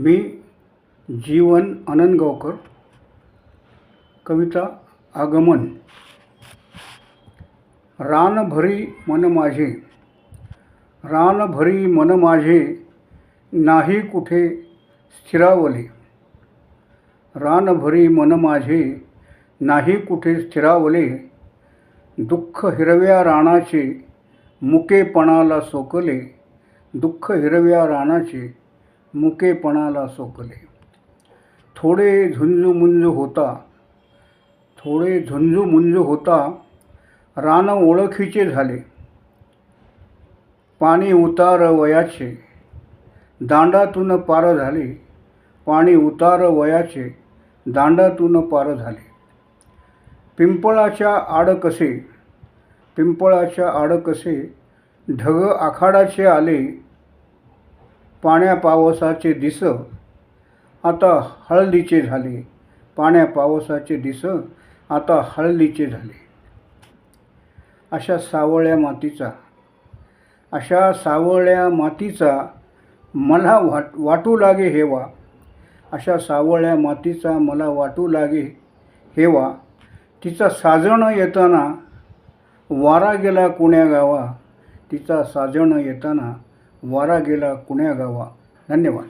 मी जीवन आनंदगावकर कविता आगमन. रान भरी मन माझे रान भरी मन माझे नाही कुठे स्थिरावले. रान भरी मन माझे नाही कुठे स्थिरावले. दुःख हिरव्या राणाचे मुकेपणाला सोकले. दुःख हिरव्या राणाचे मुकेपणाला सोकले. थोडे झुंजू होता. थोडे झुंजुमुंजू होता रान ओळखीचे झाले. पाणी उतार वयाचे दांडातून पार झाले. पाणी उतार वयाचे दांडातून पार झाले. पिंपळाच्या आड कसे? पिंपळाच्या आड कसे? ढग आखाडाचे आले. पाण्या पावसाचे दिस. आता हळदीचे झाले. पाण्या पावसाचे दिस. आता हळदीचे झाले. अशा सावळ्या मातीचा अशा सावळ्या मातीचा मला वाट वाटू लागे हेवा. अशा सावळ्या मातीचा मला वाटू लागे हेवा. तिचा साजणं येताना वारा गेला कुण्या गावा. तिचा साजणं येताना वारा गेला कुण्या गावा? धन्यवाद.